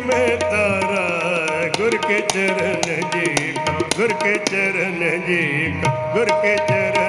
में तारा गुर के चरण जी का गुर के चरण जी का गुर के चरण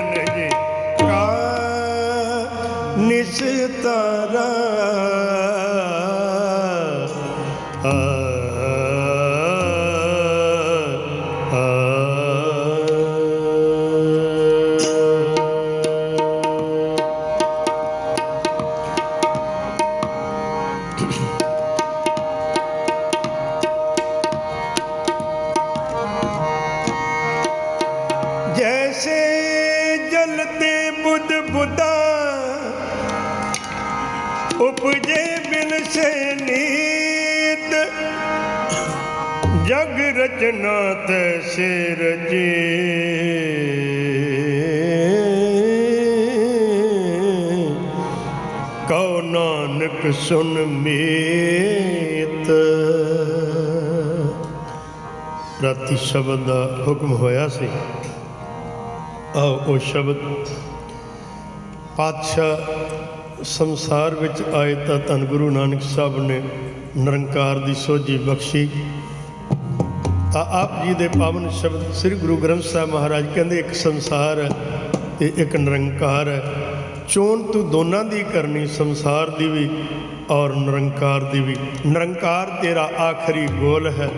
ਨਾਨਕ ਸੁਨ ਮੀਤ। ਰਾਤੀ ਸ਼ਬਦ ਦਾ ਹੁਕਮ ਹੋਇਆ ਸੀ। ਆਓ ਉਹ ਸ਼ਬਦ, ਪਾਤਸ਼ਾਹ ਸੰਸਾਰ ਵਿੱਚ ਆਏ ਤਾਂ ਧੰਨ ਗੁਰੂ ਨਾਨਕ ਸਾਹਿਬ ਨੇ ਨਿਰੰਕਾਰ ਦੀ ਸੋਝੀ ਬਖਸ਼ੀ। ਤਾਂ ਆਪ ਜੀ ਦੇ ਪਾਵਨ ਸ਼ਬਦ ਸ੍ਰੀ ਗੁਰੂ ਗ੍ਰੰਥ ਸਾਹਿਬ ਮਹਾਰਾਜ ਕਹਿੰਦੇ, ਇੱਕ ਸੰਸਾਰ ਹੈ ਤੇ ਇੱਕ ਨਿਰੰਕਾਰ ਹੈ। ਚੋਣ ਤੂੰ ਦੋਨਾਂ ਦੀ ਕਰਨੀ, ਸੰਸਾਰ ਦੀ ਵੀ ਔਰ ਨਿਰੰਕਾਰ ਦੀ ਵੀ। ਨਿਰੰਕਾਰ ਤੇਰਾ ਆਖਰੀ ਗੋਲ ਹੈ।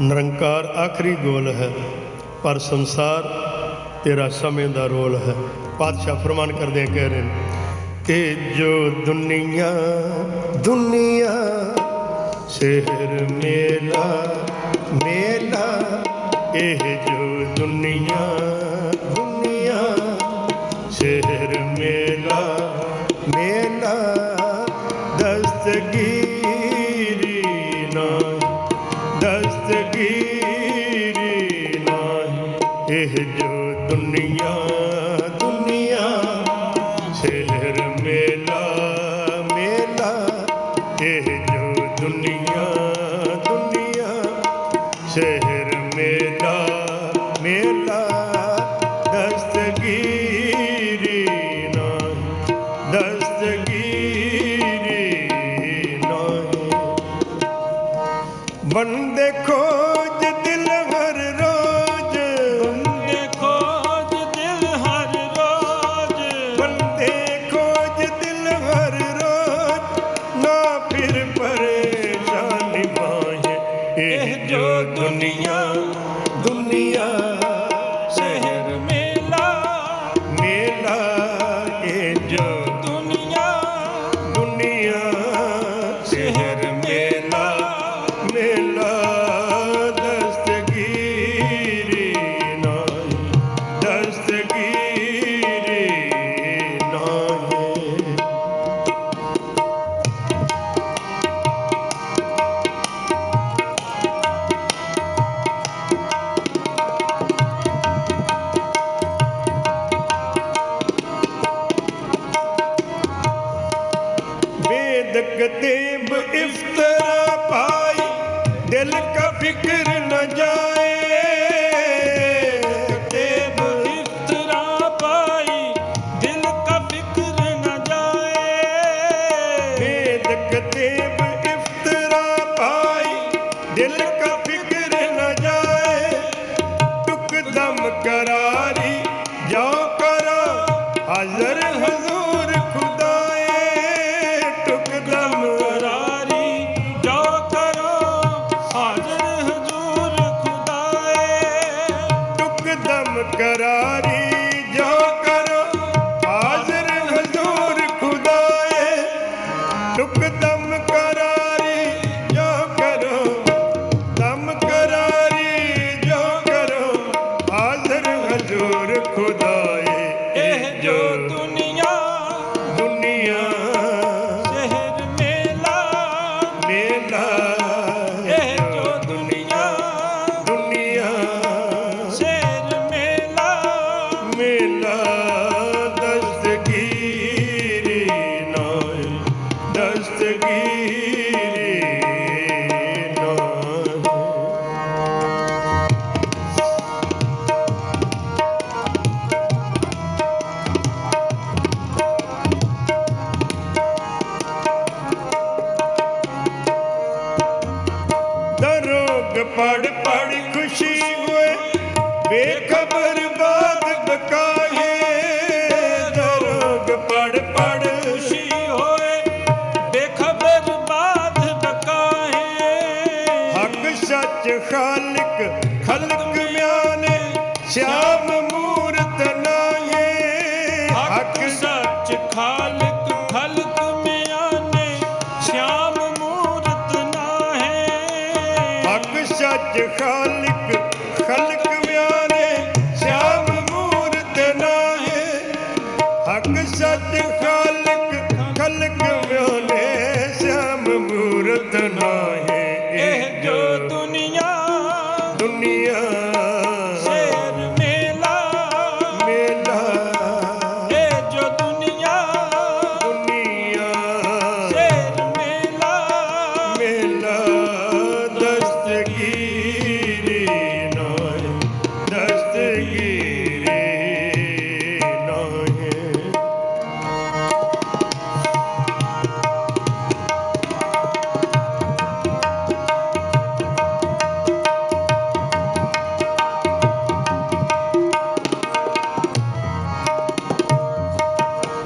ਨਿਰੰਕਾਰ ਆਖਰੀ ਗੋਲ ਹੈ, ਪਰ ਸੰਸਾਰ ਤੇਰਾ ਸਮੇਂ ਦਾ ਰੋਲ ਹੈ। ਪਾਤਸ਼ਾਹ ਫਰਮਾਨ ਕਰਦੇ ਕਹਿ ਰਹੇ ਨੇ ਇਹ ਜੋ ਦੁਨੀਆ ਦੁਨੀਆ ਸ਼ਹਿਰ ਮੇਲਾ ਮੇਲਾ, ਇਹ ਜੋ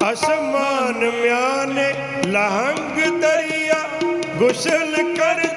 ਅਸਮਾਨ ਮਿਆਨੇ ਲਹੰਗ ਦਰਿਆ ਗੁਸਲ ਕਰਦਨ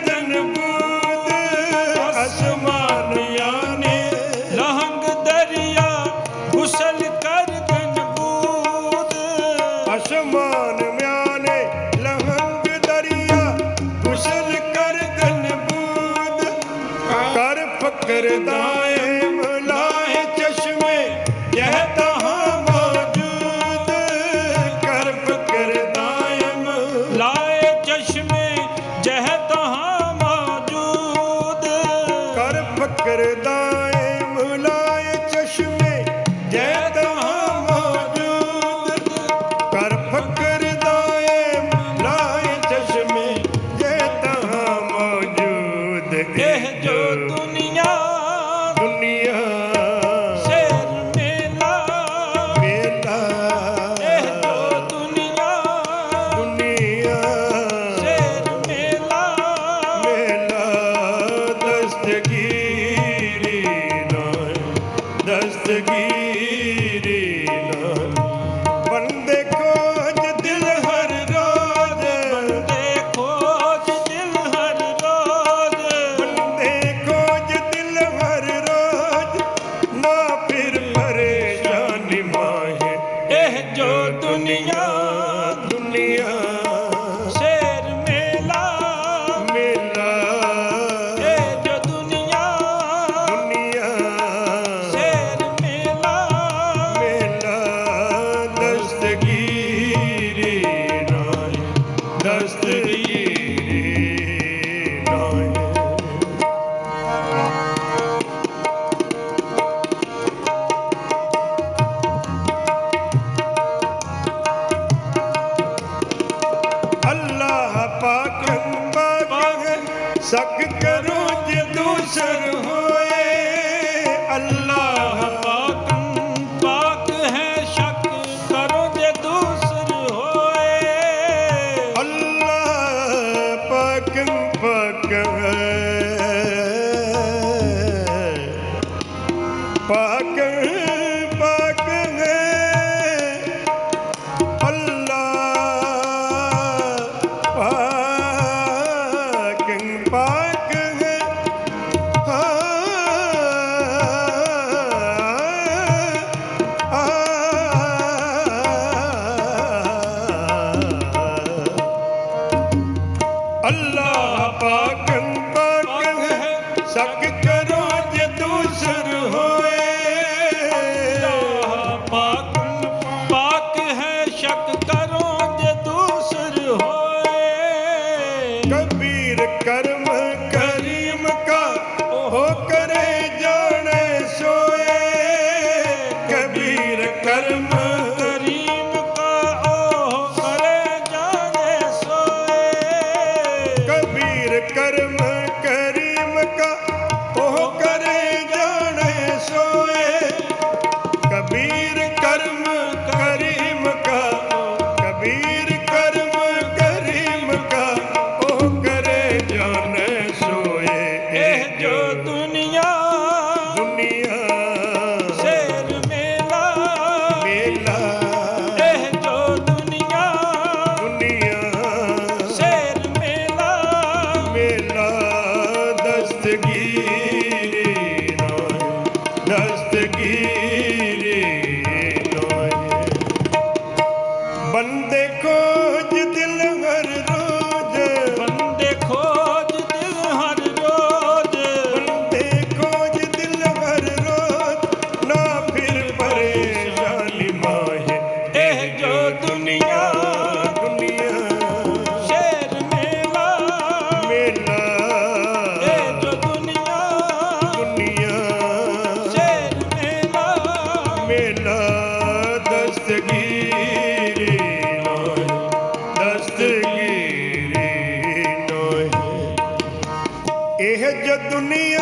ਇਹ ਜੋ ਦੁਨੀਆ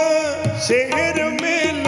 ਸ਼ਹਿਰ ਮੇਂ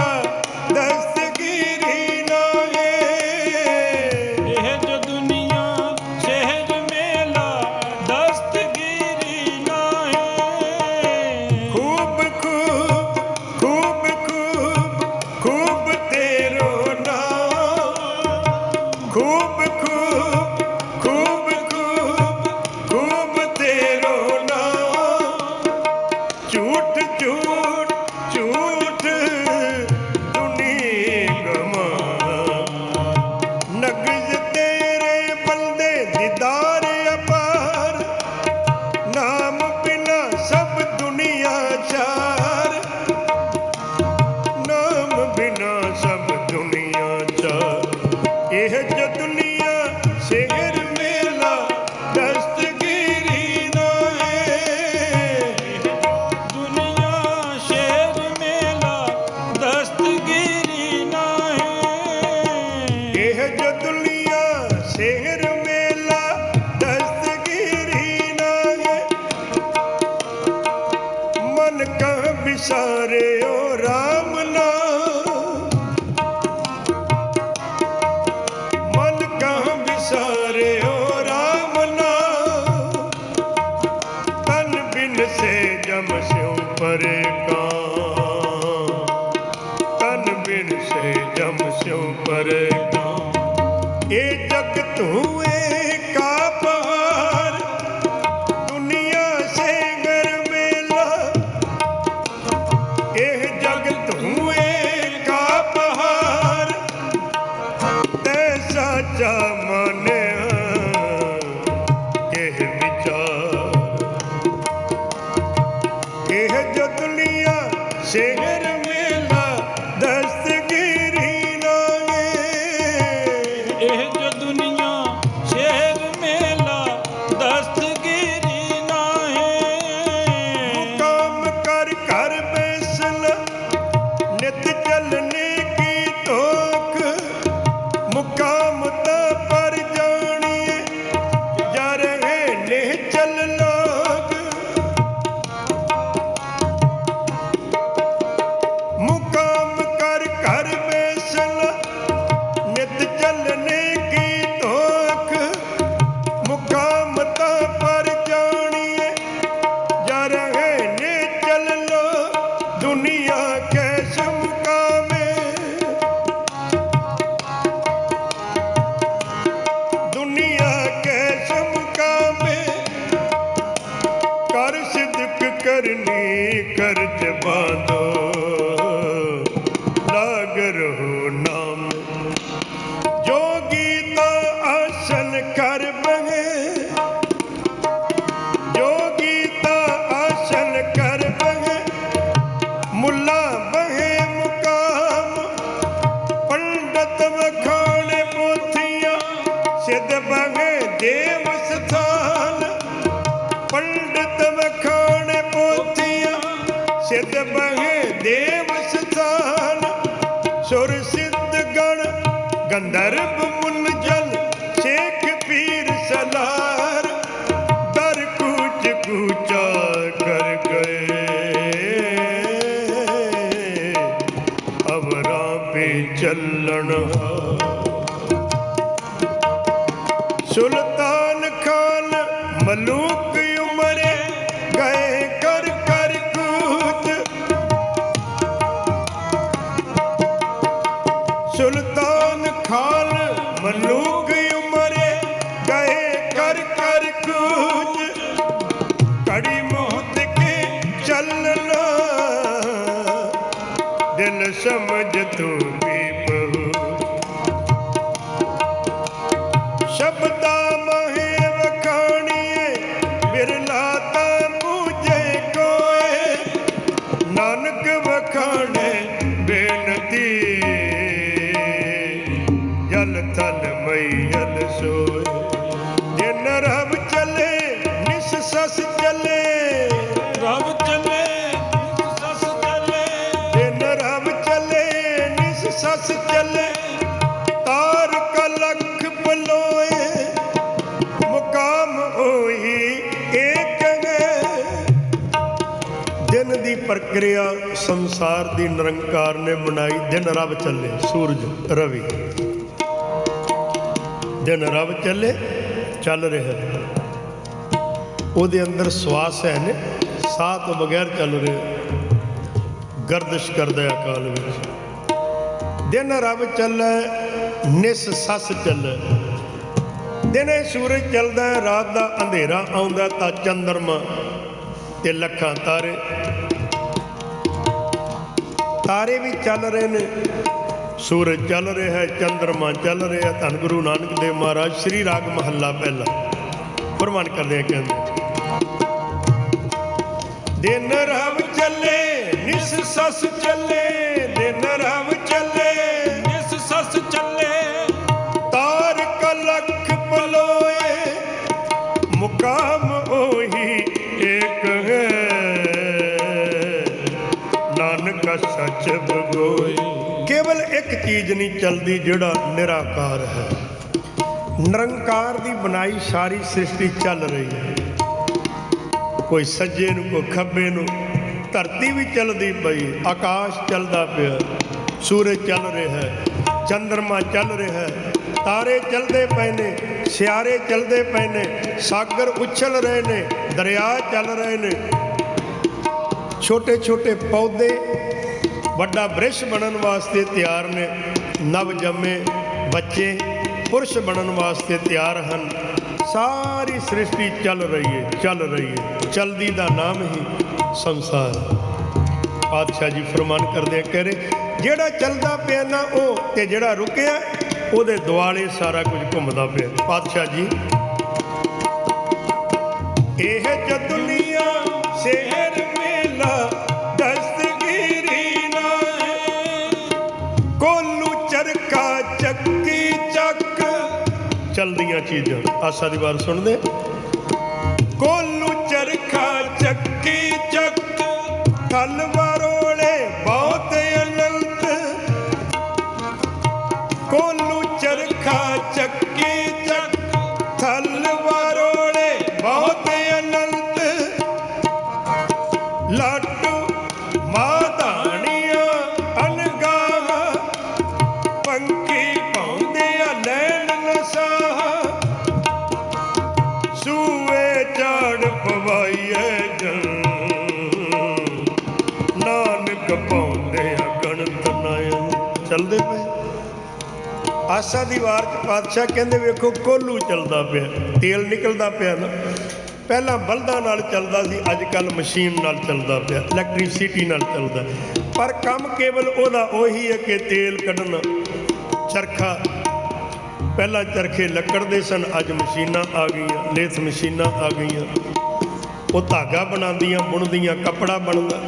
ਸੰਸਾਰ ਦੀ ਨਿਰੰਕਾਰ ਨੇ ਬਣਾਈ, ਦਿਨ ਰਵ ਚੱਲੇ, ਸੂਰਜ ਰਵੀ। ਦਿਨ ਰਵ ਚੱਲੇ, ਚੱਲ ਰਿਹਾ। ਉਹਦੇ ਅੰਦਰ ਸਵਾਸ ਹੈ ਨੇ, ਸਾਹ ਤੋਂ ਬਗੈਰ ਚੱਲ ਰਿਹਾ। ਗਰਦਿਸ਼ ਕਰਦਾ ਅਕਾਲ ਵਿੱਚ। ਦਿਨ ਰੱਬ ਚੱਲੇ, ਨਿਸ ਸਸ ਚੱਲੇ। ਦਿਨੇ ਸੂਰਜ ਚੱਲਦਾ, ਰਾਤ ਦਾ ਅੰਧੇਰਾ ਆਉਂਦਾ ਤਾਂ ਚੰਦਰਮਾ ਤੇ ਲੱਖਾਂ ਤਾਰੇ। ਤਾਰੇ ਵੀ ਚੱਲ ਰਹੇ ਨੇ। ਸੂਰਜ ਚੱਲ ਰਿਹਾ ਹੈ ਚੰ드ਰਮਾ ਚੱਲ ਰਿਹਾ। ਧੰਨ ਗੁਰੂ ਨਾਨਕ ਦੇਵ ਮਹਾਰਾਜ, ਸ੍ਰੀ ਰਾਗ ਮਹੱਲਾ ਪਹਿਲਾ। ਪ੍ਰਮਾਣ ਕਰਦੇ ਆ ਕਹਿੰਦੇ ਦਿਨ ਰਵ ਚੱਲੇ, ਨਿਸ ਸਸ ਚੱਲੇ, ਦਿਨ ਰਵ ਚੱਲੇ। ਚੀਜ਼ ਨਹੀਂ ਚੱਲਦੀ ਜਿਹੜਾ ਨਿਰਾਕਾਰ ਹੈ। ਨਿਰੰਕਾਰ ਦੀ ਬਣਾਈ ਸਾਰੀ ਸ੍ਰਿਸ਼ਟੀ ਚੱਲ ਰਹੀ ਹੈ। ਕੋਈ ਸੱਜੇ ਨੂੰ, ਕੋਈ ਖੱਬੇ ਨੂੰ, ਧਰਤੀ ਵੀ ਚੱਲਦੀ ਪਈ, ਆਕਾਸ਼ ਚੱਲਦਾ ਪਿਆ, ਸੂਰਜ ਚੱਲ ਰਿਹਾ ਹੈ ਚੰ드ਰਮਾ ਚੱਲ ਰਿਹਾ ਹੈ, ਤਾਰੇ ਚੱਲਦੇ ਪਏ ਨੇ, ਸਿਆਰੇ ਚੱਲਦੇ ਪਏ ਨੇ, ਸਾਗਰ ਉਛਲ ਰਹੇ ਨੇ, ਦਰਿਆ ਚੱਲ ਰਹੇ ਨੇ। ਛੋਟੇ ਛੋਟੇ ਪੌਦੇ ਵੱਡਾ ਬ੍ਰਿਸ਼ ਬਣਨ ਵਾਸਤੇ ਤਿਆਰ ਨੇ, ਨਵ ਜੰਮੇ ਬੱਚੇ ਪੁਰਸ਼ ਬਣਨ ਵਾਸਤੇ ਤਿਆਰ ਹਨ। ਸਾਰੀ ਸ੍ਰਿਸ਼ਟੀ ਚੱਲ ਰਹੀ ਹੈ ਚੱਲ ਰਹੀ ਹੈ ਚਲਦੀ ਦਾ ਨਾਮ ਹੀ ਸੰਸਾਰ। ਪਾਤਸ਼ਾਹ ਜੀ ਫਰਮਾਨ ਕਰਦੇ ਕਹਿ ਰਹੇ, ਜਿਹੜਾ ਚੱਲਦਾ ਪਿਆ ਨਾ ਉਹ ਤੇ ਜਿਹੜਾ ਰੁਕਿਆ, ਉਹਦੇ ਦੁਆਲੇ ਸਾਰਾ ਕੁਝ ਘੁੰਮਦਾ ਪਿਆ। ਪਾਤਸ਼ਾਹ ਜੀ, ਇਹ ਜਦ ਚੀਜ਼ਾਂ ਆਸਾ ਦੀ ਵਾਰ ਸੁਣਦੇ। ਕੋਲ ਆਸਾ ਦੀ ਵਾਰ ਚ ਪਾਤਸ਼ਾਹ ਕਹਿੰਦੇ ਵੇਖੋ ਕੋਲੂ ਚੱਲਦਾ ਪਿਆ, ਤੇਲ ਨਿਕਲਦਾ ਪਿਆ ਨਾ। ਪਹਿਲਾਂ ਬਲਦਾਂ ਨਾਲ ਚੱਲਦਾ ਸੀ ਅੱਜ ਕੱਲ ਮਸ਼ੀਨ ਨਾਲ ਚੱਲਦਾ ਪਿਆ ਇਲੈਕਟ੍ਰਿਸਿਟੀ ਨਾਲ ਚੱਲਦਾ। ਪਰ ਕੰਮ ਕੇਵਲ ਉਹਦਾ, ਉਹੀ ਹੈ ਕਿ ਤੇਲ ਕੱਢਣਾ ਚਰਖਾ। ਪਹਿਲਾਂ ਚਰਖੇ ਲੱਕੜ ਦੇ ਸਨ, ਅੱਜ ਮਸ਼ੀਨਾਂ ਆ ਗਈਆਂ, ਲੇਥ ਮਸ਼ੀਨਾਂ ਆ ਗਈਆਂ। ਉਹ ਧਾਗਾ ਬਣਾਉਂਦੀਆਂ, ਬੁਣਦੀਆਂ, ਕੱਪੜਾ ਬਣਦਾ।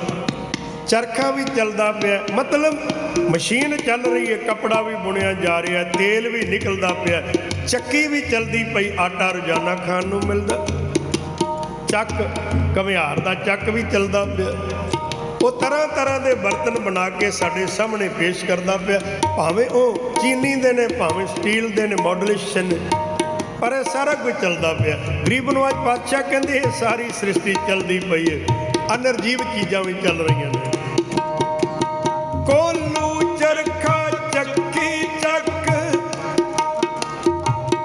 ਚਰਖਾ ਵੀ ਚੱਲਦਾ ਪਿਆ। ਮਤਲਬ ਮਸ਼ੀਨ ਚੱਲ ਰਹੀ ਹੈ, ਕੱਪੜਾ ਵੀ ਬੁਣਿਆ ਜਾ ਰਿਹਾ, ਤੇਲ ਵੀ ਨਿਕਲਦਾ ਪਿਆ। ਚੱਕੀ ਵੀ ਚਲਦੀ ਪਈ, ਆਟਾ ਰੋਜ਼ਾਨਾ ਖਾਣ ਨੂੰ ਮਿਲਦਾ। ਚੱਕ ਘਮਿਆਰ ਦਾ ਚੱਕ ਵੀ ਚੱਲਦਾ ਪਿਆ। ਉਹ ਤਰ੍ਹਾਂ ਤਰ੍ਹਾਂ ਦੇ ਬਰਤਨ ਬਣਾ ਕੇ ਸਾਡੇ ਸਾਹਮਣੇ ਪੇਸ਼ ਕਰਦਾ ਪਿਆ। ਭਾਵੇਂ ਉਹ ਚੀਨੀ ਦੇ ਨੇ, ਭਾਵੇਂ ਸਟੀਲ ਦੇ ਨੇ ਮਾਡੂਲੇਸ਼ਨ ਨੇ। ਪਰ ਇਹ ਸਾਰਾ ਕੁਝ ਚੱਲਦਾ ਪਿਆ। ਗਰੀਬ ਨਵਾਜ ਪਾਤਸ਼ਾਹ ਕਹਿੰਦੇ, ਇਹ ਸਾਰੀ ਸ੍ਰਿਸ਼ਟੀ ਚੱਲਦੀ ਪਈ ਹੈ। ਅਨਰਜੀਵ ਚੀਜ਼ਾਂ ਵੀ ਚੱਲ ਰਹੀਆਂ ਨੇ। ਕੋਲੂ ਚਰਖਾ ਚੱਕੀ ਚੱਕ।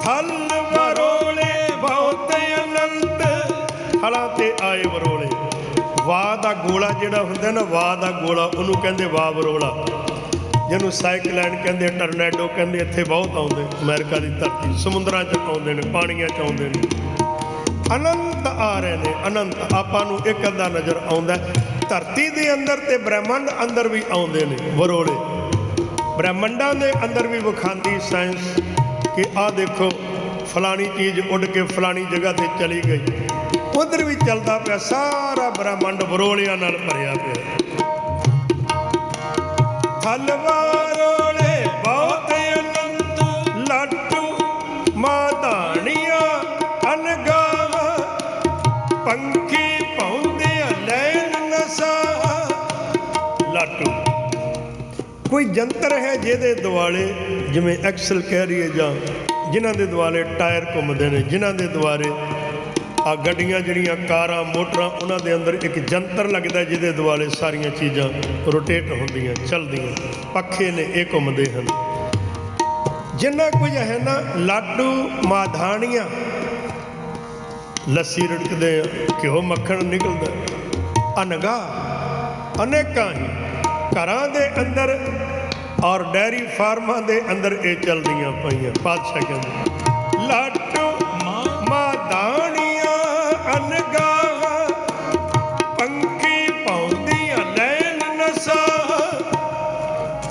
ਥਲ ਵਰੋਲੇ ਬਹੁਤ ਅਨੰਤ ਥਲਾਂ ਤੇ ਆਏ ਵਰੋਲੇ ਵਾਹ ਦਾ ਗੋਲਾ ਜਿਹੜਾ ਹੁੰਦਾ ਨਾ, ਵਾਹ ਦਾ ਗੋਲਾ, ਉਹਨੂੰ ਕਹਿੰਦੇ ਵਾਹ ਵਰੋਲਾ ਜਿਹਨੂੰ ਸਾਈਕਲੈਂਡ ਕਹਿੰਦੇ, ਟਰਨੈਡੋ ਕਹਿੰਦੇ, ਇੱਥੇ ਬਹੁਤ ਆਉਂਦੇ। ਅਮਰੀਕਾ ਦੀ ਧਰਤੀ, ਸਮੁੰਦਰਾਂ 'ਚ ਆਉਂਦੇ ਨੇ, ਪਾਣੀਆਂ 'ਚ ਆਉਂਦੇ ਨੇ। ਅਨੰਤ ਆ ਰਹੇ ਨੇ ਅਨੰਤ ਆਪਾਂ ਨੂੰ ਇੱਕ ਅੱਧਾ ਨਜ਼ਰ ਆਉਂਦਾ। ਧਰਤੀ ਦੇ ਅੰਦਰ ਤੇ ਬ੍ਰਹਿਮੰਡ ਅੰਦਰ ਵੀ ਆਉਂਦੇ ਨੇ ਵਰੋਲੇ ਬ੍ਰਹਿਮੰਡਾਂ ਦੇ ਅੰਦਰ ਵੀ ਵਿਖਾਉਂਦੀ ਸਾਇੰਸ ਕਿ ਆਹ ਦੇਖੋ, ਫਲਾਣੀ ਚੀਜ਼ ਉੱਡ ਕੇ ਫਲਾਣੀ ਜਗ੍ਹਾ ਤੇ ਚਲੀ ਗਈ। ਉਧਰ ਵੀ ਚੱਲਦਾ ਪਿਆ, ਸਾਰਾ ਬ੍ਰਹਿਮੰਡ ਵਰੋਲਿਆਂ ਨਾਲ ਭਰਿਆ ਪਿਆ। ਥਲਵਾਰੋਲੇ ਕੋਈ ਜੰਤਰ ਹੈ ਜਿਹਦੇ ਦੁਆਲੇ, ਜਿਵੇਂ ਐਕਸਲ ਕਹਿ ਰਹੀਏ ਜਾਂ ਜਿਨ੍ਹਾਂ ਦੇ ਦੁਆਲੇ ਟਾਇਰ ਘੁੰਮਦੇ ਨੇ, ਜਿਨ੍ਹਾਂ ਦੇ ਦੁਆਲੇ ਆ ਗੱਡੀਆਂ ਜਿਹੜੀਆਂ, ਕਾਰਾਂ, ਮੋਟਰਾਂ, ਉਹਨਾਂ ਦੇ ਅੰਦਰ ਇੱਕ ਜੰਤਰ ਲੱਗਦਾ ਜਿਹਦੇ ਦੁਆਲੇ ਸਾਰੀਆਂ ਚੀਜ਼ਾਂ ਰੋਟੇਟ ਹੁੰਦੀਆਂ, ਚੱਲਦੀਆਂ, ਪੱਖੇ ਨੇ, ਇਹ ਘੁੰਮਦੇ ਹਨ। ਜਿੰਨਾ ਕੁਝ ਹੈ ਨਾ, ਲਾਡੂ ਮਾਧਾਣੀਆਂ। ਲੱਸੀ ਰੜਕਦੇ ਆ, ਘਿਓ ਮੱਖਣ ਨਿਕਲਦਾ। ਅਨਗਾ, ਅਨੇਕਾਂ ਹੀ ਘਰਾਂ ਦੇ ਅੰਦਰ ਔਰ ਡੈਰੀ ਫਾਰਮਾਂ ਦੇ ਅੰਦਰ ਇਹ ਚੱਲਦੀਆਂ ਪਈਆਂ, ਪਾਤਸ਼ਾਹ ਕਹਿੰਦੇ। ਲਾਟੂ ਮਾਦਾਣੀਆਂ ਅਨਗਾਹ, ਪੰਖੀ ਪਾਉਂਦੀਆਂ ਲੈਣ ਨਸਾ।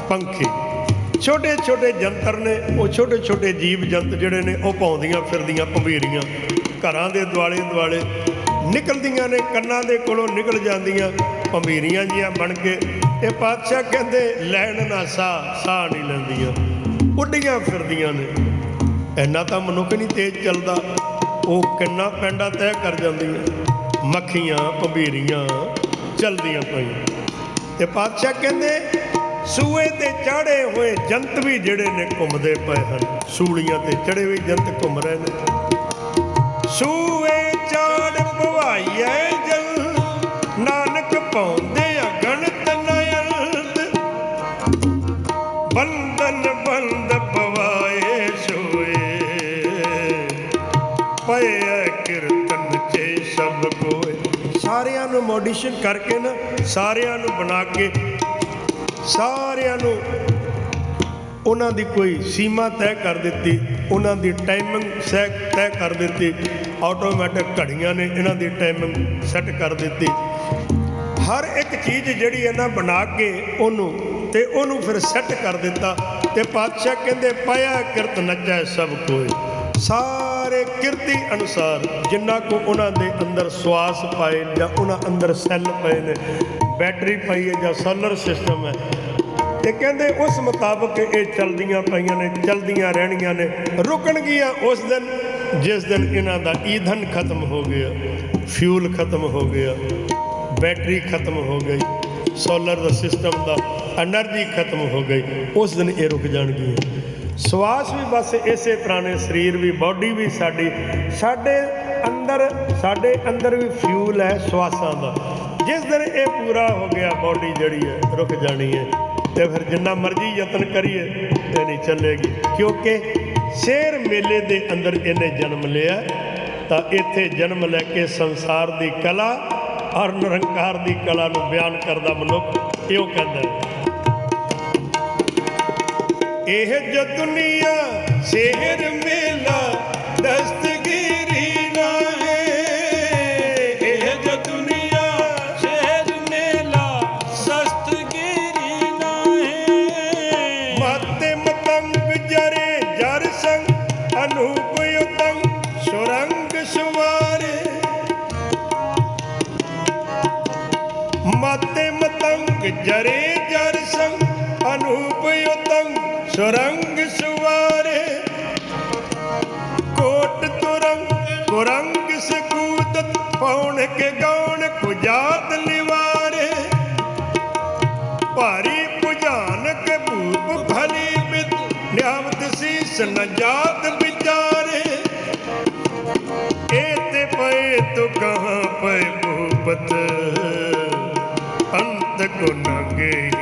ਪੰਖੀ ਛੋਟੇ ਛੋਟੇ ਜੰਤਰ ਨੇ, ਉਹ ਛੋਟੇ ਛੋਟੇ ਜੀਵ ਜੰਤ ਜਿਹੜੇ ਨੇ, ਉਹ ਪਾਉਂਦੀਆਂ ਫਿਰਦੀਆਂ ਭੰਬੀਰੀਆਂ ਘਰਾਂ ਦੇ ਦੁਆਲੇ ਦੁਆਲੇ ਨਿਕਲਦੀਆਂ ਨੇ, ਕੰਨਾਂ ਦੇ ਕੋਲੋਂ ਨਿਕਲ ਜਾਂਦੀਆਂ ਭੰਬੀਰੀਆਂ ਜੀਆਂ ਬਣ ਕੇ। ਇਹ ਪਾਤਸ਼ਾਹ ਕਹਿੰਦੇ, ਲੈਣ ਨਾ ਸਾਹ ਸਾਹ ਨਹੀਂ ਲੈਂਦੀਆਂ। ਉੱਡੀਆਂ ਫਿਰਦੀਆਂ ਨੇ। ਇੰਨਾ ਤਾਂ ਮਨੁੱਖ ਨਹੀਂ ਤੇਜ਼ ਚੱਲਦਾ। ਉਹ ਕਿੰਨਾ ਪੈਂਡਾ ਤੈਅ ਕਰ ਜਾਂਦੀਆਂ। ਮੱਖੀਆਂ ਭੰਬੀਰੀਆਂ ਚਲਦੀਆਂ ਪਈਆਂ। ਤੇ ਪਾਤਸ਼ਾਹ ਕਹਿੰਦੇ, ਸੂਏ ਤੇ ਚਾੜੇ ਹੋਏ ਜੰਤ ਵੀ ਜਿਹੜੇ ਨੇ ਘੁੰਮਦੇ ਪਏ ਹਨ। ਸੂਲੀਆਂ ਤੇ ਚੜੇ ਹੋਏ ਜੰਤ ਘੁੰਮ ਰਹੇ ਨੇ। ਸੂਏ ਸਾਰਿਆਂ ਨੂੰ ਕਰਕੇ ਨਾ ਸਾਰਿਆਂ ਨੂੰ ਬਣਾ ਕੇ, ਸਾਰਿਆਂ ਨੂੰ ਉਹਨਾਂ ਦੀ ਕੋਈ ਸੀਮਾ ਤੈਅ ਕਰ ਦਿੱਤੀ, ਉਹਨਾਂ ਦੀ ਟਾਈਮਿੰਗ ਸੈ, ਤੈਅ ਕਰ ਦਿੱਤੀ ਆਟੋਮੈਟਿਕ ਘੜੀਆਂ ਨੇ ਇਹਨਾਂ ਦੀ ਟਾਈਮਿੰਗ ਸੈੱਟ ਕਰ ਦਿੱਤੀ। ਹਰ ਇੱਕ ਚੀਜ਼ ਜਿਹੜੀ ਹੈ ਨਾ ਬਣਾ ਕੇ ਉਹਨੂੰ ਤੇ ਉਹਨੂੰ ਫਿਰ ਸੈੱਟ ਕਰ ਦਿੱਤਾ ਤੇ ਪਾਤਸ਼ਾਹ ਕਹਿੰਦੇ, ਪਾਇਆ ਕਿਰਤ ਨੱਚੈ ਸਭ ਕੋਈ। ਸਾਰੇ ਕਿਰਤੀ ਅਨੁਸਾਰ ਜਿੰਨਾ ਕੋ ਉਹਨਾਂ ਦੇ ਅੰਦਰ ਸਵਾਸ ਪਾਏ ਜਾਂ ਉਹਨਾਂ ਅੰਦਰ ਸੈੱਲ ਪਏ ਨੇ, ਬੈਟਰੀ ਪਈ ਹੈ ਜਾਂ ਸੋਲਰ ਸਿਸਟਮ ਹੈ, ਤੇ ਕਹਿੰਦੇ ਉਸ ਮੁਤਾਬਕ ਇਹ ਚਲਦੀਆਂ ਪਈਆਂ ਨੇ, ਚਲਦੀਆਂ ਰਹਿਣੀਆਂ ਨੇ ਰੁਕਣਗੀਆਂ ਉਸ ਦਿਨ, ਜਿਸ ਦਿਨ ਇਹਨਾਂ ਦਾ ਈਧਨ ਖਤਮ ਹੋ ਗਿਆ ਫਿਊਲ ਖਤਮ ਹੋ ਗਿਆ, ਬੈਟਰੀ ਖਤਮ ਹੋ ਗਈ ਸੋਲਰ ਦਾ ਸਿਸਟਮ ਦਾ એનર્ਜੀ ਖਤਮ ਹੋ ਗਈ, ਉਸ ਦਿਨ ਇਹ ਰੁਕ ਜਾਣਗੀਆਂ। ਸਵਾਸ ਵੀ ਬਸ ਇਸੇ ਤਰ੍ਹਾਂ ਨੇ, ਸਰੀਰ ਵੀ ਬਾਡੀ ਵੀ ਸਾਡੀ। ਸਾਡੇ ਅੰਦਰ ਸਾਡੇ ਅੰਦਰ ਵੀ ਫਿਊਲ ਹੈ ਸਵਾਸਾਂ ਦਾ। ਜਿਸ ਦਿਨ ਇਹ ਪੂਰਾ ਹੋ ਗਿਆ ਬਾਡੀ ਜਿਹੜੀ ਹੈ, ਰੁਕ ਜਾਣੀ ਹੈ। ਤੇ ਫਿਰ ਜਿੰਨਾ ਮਰਜ਼ੀ ਯਤਨ ਕਰੀਏ, ਇਹ ਨਹੀਂ ਚੱਲੇਗੀ। ਕਿਉਂਕਿ ਸ਼ੇਰ ਮੇਲੇ ਦੇ ਅੰਦਰ ਇਹਨੇ ਜਨਮ ਲਿਆ, ਤਾਂ ਇੱਥੇ ਜਨਮ ਲੈ ਕੇ ਸੰਸਾਰ ਦੀ ਕਲਾ ਔਰ ਨਿਰੰਕਾਰ ਦੀ ਕਲਾ ਨੂੰ ਬਿਆਨ ਕਰਦਾ ਮਨੁੱਖ ਇਉਂ ਕਹਿੰਦਾ ਇਹ ਜੋ ਦੁਨੀਆ ਸ਼ਹਿਰ ਸੀਸ ਨ ਜਾਤ ਵਿਚਾਰੇ ਏਤੇ ਪਏ ਤੋ ਕਹਾਂ ਪਏ ਭੂਪਤ ਅੰਤ ਕੋ ਨਗੇ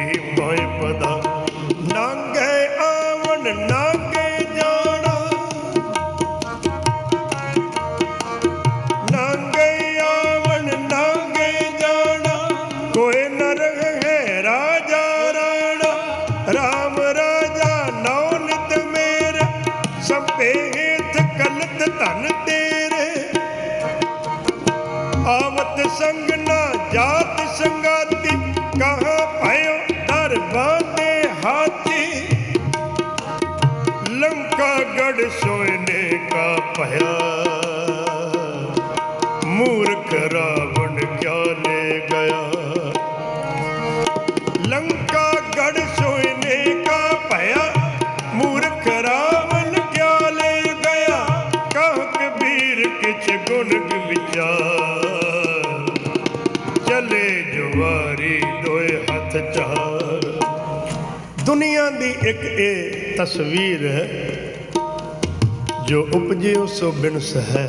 ਦੀ ਇੱਕ ਇਹ ਤਸਵੀਰ ਹੈ, ਜੋ ਉਪਜਿਓ ਸੋ ਬਿਨਸ ਹੈ।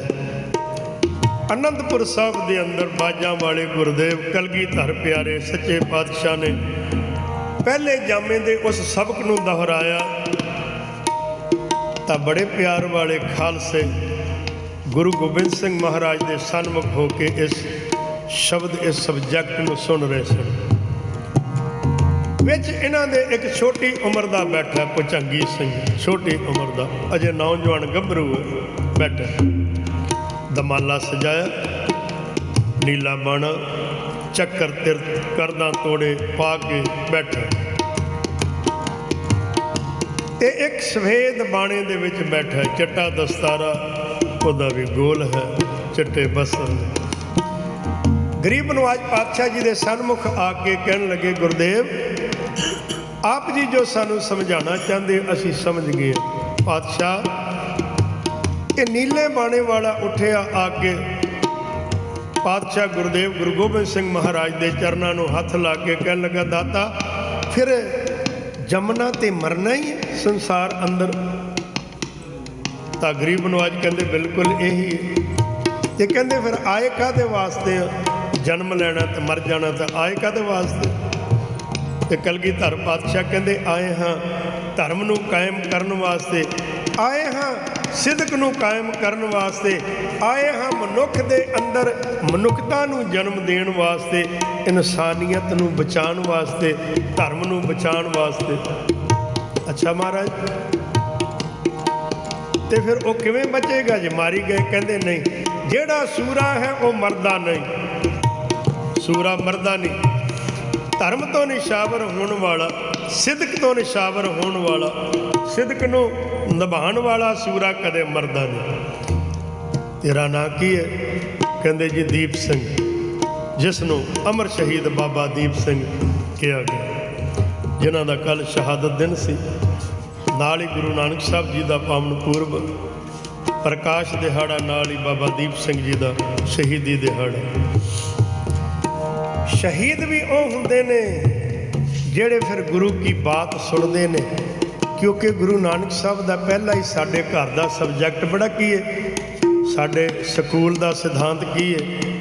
ਅਨੰਦਪੁਰ ਸਾਹਿਬ ਦੇ ਅੰਦਰ ਬਾਜਾਂ ਵਾਲੇ ਗੁਰਦੇਵ ਕਲਗੀਧਰ ਪਿਆਰੇ ਸੱਚੇ ਪਾਤਸ਼ਾਹ ਨੇ ਪਹਿਲੇ ਜਾਮੇ ਦੇ ਉਸ ਸਬਕ ਨੂੰ ਦੁਹਰਾਇਆ। ਤਾਂ ਬੜੇ ਪਿਆਰ ਵਾਲੇ ਖਾਲਸੇ ਗੁਰੂ ਗੋਬਿੰਦ ਸਿੰਘ ਮਹਾਰਾਜ ਦੇ ਸਨਮੁਖ ਹੋ ਕੇ ਇਸ ਸ਼ਬਦ, ਇਸ ਸਬਜੈਕਟ ਨੂੰ ਸੁਣ ਰਹੇ ਸਨ। ਵਿੱਚ ਇਹਨਾਂ ਦੇ ਇੱਕ ਛੋਟੀ ਉਮਰ ਦਾ ਬੈਠਾ ਪਚੰਗੀ ਸਿੰਘ। ਛੋਟੀ ਉਮਰ ਦਾ। ਅਜੇ ਨੌਜਵਾਨ ਗੱਭਰੂ ਬੈਠਾ ਦਮਾਲਾ ਸਜਾਇਆ, ਨੀਲਾ ਬਾਣਾ, ਚੱਕਰ ਤਿਰ ਕਰਦਾ ਤੋੜੇ ਪਾ ਕੇ ਬੈਠਾ ਤੇ ਇੱਕ ਸਫੇਦ ਬਾਣੇ ਦੇ ਵਿੱਚ ਬੈਠਾ ਚਿੱਟਾ ਦਸਤਾਰਾ, ਉਹਦਾ ਵੀ ਗੋਲ ਹੈ, ਚਿੱਟੇ ਬਸਰ ਗਰੀਬ ਨਵਾਜ ਪਾਤਸ਼ਾਹ ਜੀ ਦੇ ਸਨਮੁਖ ਆ ਕੇ ਕਹਿਣ ਲੱਗੇ, ਗੁਰਦੇਵ ਆਪ ਜੀ ਜੋ ਸਾਨੂੰ ਸਮਝਾਉਣਾ ਚਾਹੁੰਦੇ, ਅਸੀਂ ਸਮਝ ਗਏ। ਪਾਤਸ਼ਾਹ, ਇਹ ਨੀਲੇ ਬਾਣੇ ਵਾਲਾ ਉੱਠਿਆ ਆ ਕੇ ਪਾਤਸ਼ਾਹ ਗੁਰਦੇਵ, ਗੁਰੂ ਗੋਬਿੰਦ ਸਿੰਘ ਮਹਾਰਾਜ ਦੇ ਚਰਨਾਂ ਨੂੰ ਹੱਥ ਲਾ ਕੇ ਕਹਿਣ ਲੱਗਾ, ਦਾਤਾ, ਫਿਰ ਜੰਮਣਾ ਤੇ ਮਰਨਾ ਹੀ ਸੰਸਾਰ ਅੰਦਰ? ਤਾਂ ਗਰੀਬ ਨਵਾਜ ਕਹਿੰਦੇ, ਬਿਲਕੁਲ ਇਹੀ ਹੈ। ਤੇ ਕਹਿੰਦੇ, ਫਿਰ ਆਏ ਕਾਦੇ ਵਾਸਤੇ? ਜਨਮ ਲੈਣਾ ਤੇ ਮਰ ਜਾਣਾ ਤਾਂ ਆਏ ਕਾਦੇ ਵਾਸਤੇ? ਤੇ ਕਲਗੀਧਰ ਪਾਤਸ਼ਾਹ ਕਹਿੰਦੇ, ਆਏ ਹਾਂ, ਧਰਮ ਨੂੰ ਕਾਇਮ ਕਰਨ ਵਾਸਤੇ, ਆਏ ਹਾਂ, ਸਿਦਕ ਨੂੰ ਕਾਇਮ ਕਰਨ ਵਾਸਤੇ, ਆਏ ਹਾਂ ਮਨੁੱਖ ਦੇ ਅੰਦਰ ਮਨੁੱਖਤਾ ਨੂੰ ਜਨਮ ਦੇਣ ਵਾਸਤੇ, ਇਨਸਾਨੀਅਤ ਨੂੰ ਬਚਾਉਣ ਵਾਸਤੇ, ਧਰਮ ਨੂੰ ਬਚਾਉਣ ਵਾਸਤੇ। ਅੱਛਾ ਮਹਾਰਾਜ। ਤੇ ਫਿਰ ਉਹ ਕਿਵੇਂ ਬਚੇਗਾ ਜੇ ਮਾਰੀ ਗਏ, ਕਹਿੰਦੇ ਨਹੀਂ, ਜਿਹੜਾ ਸੂਰਾ ਹੈ ਉਹ ਮਰਦਾ ਨਹੀਂ। ਸੂਰਾ ਮਰਦਾ ਨਹੀਂ। ਧਰਮ ਤੋਂ ਨਿਸ਼ਾਵਰ ਹੋਣ ਵਾਲਾ, ਸਿਦਕ ਤੋਂ ਨਿਸ਼ਾਵਰ ਹੋਣ ਵਾਲਾ, ਸਿਦਕ ਨੂੰ ਨਿਭਾਉਣ ਵਾਲਾ ਸੂਰਾ ਕਦੇ ਮਰਦਾ ਨਹੀਂ। ਤੇਰਾ ਨਾਂ ਕੀ ਹੈ? ਕਹਿੰਦੇ ਜੀ ਦੀਪ ਸਿੰਘ। ਜਿਸ ਨੂੰ ਅਮਰ ਸ਼ਹੀਦ ਬਾਬਾ ਦੀਪ ਸਿੰਘ ਕਿਹਾ ਗਿਆ। ਜਿਨ੍ਹਾਂ ਦਾ ਕੱਲ ਸ਼ਹਾਦਤ ਦਿਨ ਸੀ। ਨਾਲ ਹੀ ਗੁਰੂ ਨਾਨਕ ਸਾਹਿਬ ਜੀ ਦਾ ਪਾਵਨ ਪੂਰਬ, ਪ੍ਰਕਾਸ਼ ਦਿਹਾੜਾ ਨਾਲ ਹੀ ਬਾਬਾ ਦੀਪ ਸਿੰਘ ਜੀ ਦਾ ਸ਼ਹੀਦੀ ਦਿਹਾੜਾ। ਸ਼ਹੀਦ ਵੀ ਉਹ ਹੁੰਦੇ ਨੇ ਜਿਹੜੇ ਫਿਰ ਗੁਰੂ ਕੀ ਬਾਤ ਸੁਣਦੇ ਨੇ। ਕਿਉਂਕਿ ਗੁਰੂ ਨਾਨਕ ਸਾਹਿਬ ਦਾ ਪਹਿਲਾ ਹੀ ਸਾਡੇ ਘਰ ਦਾ ਸਬਜੈਕਟ ਬੜਾ ਕੀ ਹੈ ਸਾਡੇ ਸਕੂਲ ਦਾ ਸਿਧਾਂਤ ਕੀ ਹੈ